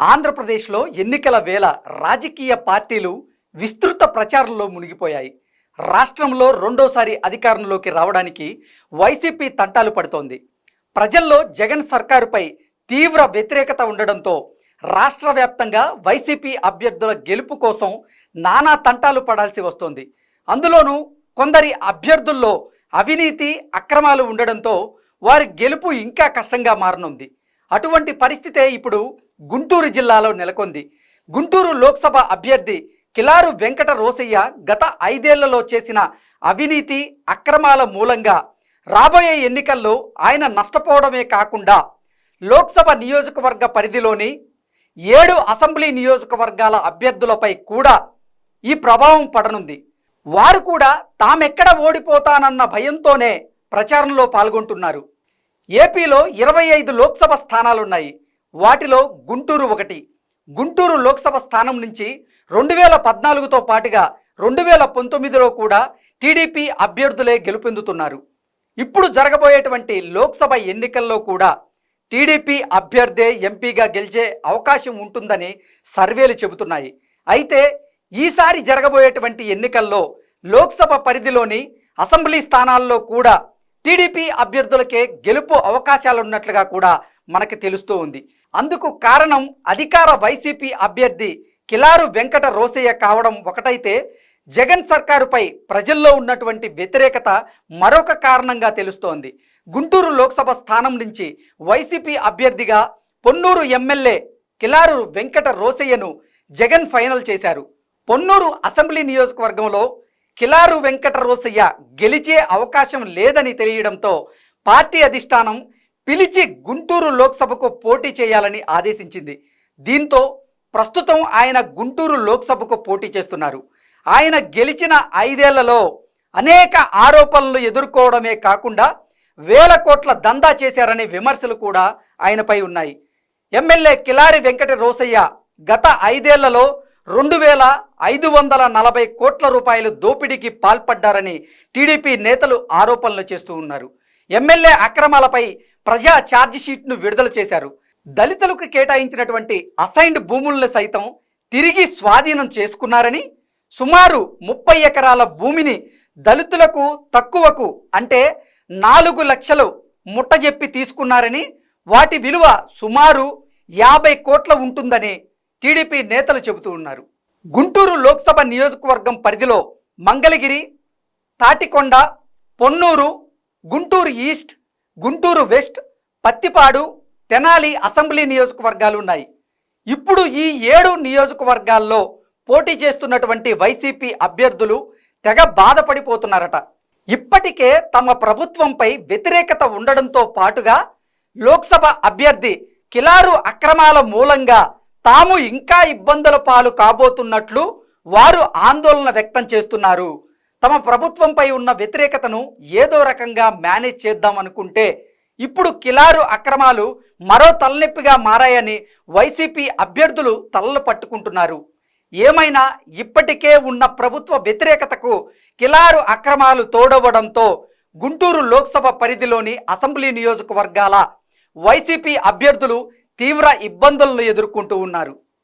ఆంధ్రప్రదేశ్లో ఎన్నికల వేళ రాజకీయ పార్టీలు విస్తృత ప్రచారంలో మునిగిపోయాయి. రాష్ట్రంలో రెండోసారి అధికారంలోకి రావడానికి వైసీపీ తంటాలు పడుతోంది. ప్రజల్లో జగన్ సర్కారుపై తీవ్ర వ్యతిరేకత ఉండడంతో రాష్ట్ర వ్యాప్తంగా వైసీపీ అభ్యర్థుల గెలుపు కోసం నానా తంటాలు పడాల్సి వస్తోంది. అందులోనూ కొందరి అభ్యర్థుల్లో అవినీతి అక్రమాలు ఉండడంతో వారి గెలుపు ఇంకా కష్టంగా మారనుంది. అటువంటి పరిస్థితే ఇప్పుడు గుంటూరు జిల్లాలో నెలకొంది. గుంటూరు లోక్సభ అభ్యర్థి కిలారు వెంకట రోసయ్య గత ఐదేళ్ళలో చేసిన అవినీతి అక్రమాల మూలంగా రాబోయే ఎన్నికల్లో ఆయన నష్టపోవడమే కాకుండా లోక్సభ నియోజకవర్గ పరిధిలోని ఏడు అసెంబ్లీ నియోజకవర్గాల అభ్యర్థులపై కూడా ఈ ప్రభావం పడనుంది. వారు కూడా తామెక్కడ ఓడిపోతానన్న భయంతోనే ప్రచారంలో పాల్గొంటున్నారు. ఏపీలో ఇరవై ఐదు లోక్సభ స్థానాలున్నాయి. వాటిలో గుంటూరు ఒకటి. గుంటూరు లోక్సభ స్థానం నుంచి రెండు వేల పద్నాలుగుతో పాటుగా రెండు వేల పంతొమ్మిదిలో కూడా టీడీపీ అభ్యర్థులే గెలుపొందుతున్నారు. ఇప్పుడు జరగబోయేటువంటి లోక్సభ ఎన్నికల్లో కూడా టీడీపీ అభ్యర్థే ఎంపీగా గెలిచే అవకాశం ఉంటుందని సర్వేలు చెబుతున్నాయి. అయితే ఈసారి జరగబోయేటువంటి ఎన్నికల్లో లోక్సభ పరిధిలోని అసెంబ్లీ స్థానాల్లో కూడా టీడీపీ అభ్యర్థులకే గెలుపు అవకాశాలున్నట్లుగా కూడా మనకు తెలుస్తూ ఉంది. అందుకు కారణం అధికార వైసీపీ అభ్యర్థి కిలారు వెంకట రోసయ్య కావడం ఒకటైతే జగన్ సర్కారుపై ప్రజల్లో ఉన్నటువంటి వ్యతిరేకత మరొక కారణంగా తెలుస్తోంది. గుంటూరు లోక్సభ స్థానం నుంచి వైసీపీ అభ్యర్థిగా పొన్నూరు ఎమ్మెల్యే కిలారు వెంకట రోసయ్యను జగన్ ఫైనల్ చేశారు. పొన్నూరు అసెంబ్లీ నియోజకవర్గంలో కిలారు వెంకట రోసయ్య గెలిచే అవకాశం లేదని తెలియడంతో పార్టీ అధిష్టానం పిలిచి గుంటూరు లోక్సభకు పోటీ చేయాలని ఆదేశించింది. దీంతో ప్రస్తుతం ఆయన గుంటూరు లోక్సభకు పోటీ చేస్తున్నారు. ఆయన గెలిచిన ఐదేళ్ళలో అనేక ఆరోపణలు ఎదుర్కోవడమే కాకుండా వేల కోట్ల దందా చేశారనే విమర్శలు కూడా ఆయనపై ఉన్నాయి. ఎమ్మెల్యే కిలారి వెంకట రోసయ్య గత ఐదేళ్ళలో రెండు వేల ఐదు వందల నలభై కోట్ల రూపాయలు దోపిడీకి పాల్పడ్డారని టీడీపీ నేతలు ఆరోపణలు చేస్తూ ఉన్నారు. ఎమ్మెల్యే అక్రమాలపై ప్రజా ఛార్జిషీట్ను విడుదల చేశారు. దళితులకు కేటాయించినటువంటి అసైన్డ్ భూములను సైతం తిరిగి స్వాధీనం చేసుకున్నారని సుమారు ముప్పై ఎకరాల భూమిని దళితులకు తక్కువకు అంటే నాలుగు లక్షలు ముట్టజెప్పి తీసుకున్నారని వాటి విలువ సుమారు యాభై కోట్ల ఉంటుందని టీడీపీ నేతలు చెబుతూ ఉన్నారు. గుంటూరు లోక్సభ నియోజకవర్గం పరిధిలో Mangalagiri Tadikonda Ponnur Guntur east Guntur west Prathipadu Tenali assembly నియోజకవర్గాలు ఉన్నాయి. ఇప్పుడు ఈ ఏడు నియోజకవర్గాల్లో పోటీ చేస్తున్నటువంటి వైసీపీ అభ్యర్థులు తెగ బాధపడిపోతున్నారట. ఇప్పటికే తమ ప్రభుత్వంపై వ్యతిరేకత ఉండడంతో పాటుగా లోక్సభ అభ్యర్థి కిలారు అక్రమాల మూలంగా తాము ఇంకా ఇబ్బందుల పాలు కాబోతున్నట్లు వారు ఆందోళన వ్యక్తం చేస్తున్నారు. తమ ప్రభుత్వంపై ఉన్న వ్యతిరేకతను ఏదో రకంగా మేనేజ్ చేద్దాం అనుకుంటే ఇప్పుడు కిలారు అక్రమాలు మరో తలనొప్పిగా మారాయని వైసీపీ అభ్యర్థులు తలలు పట్టుకుంటున్నారు. ఏమైనా ఇప్పటికే ఉన్న ప్రభుత్వ వ్యతిరేకతకు కిలారు అక్రమాలు తోడవడంతో గుంటూరు లోక్సభ పరిధిలోని అసెంబ్లీ నియోజకవర్గాల వైసీపీ అభ్యర్థులు తీవ్ర ఇబ్బందులను ఎదుర్కొంటూ ఉన్నారు.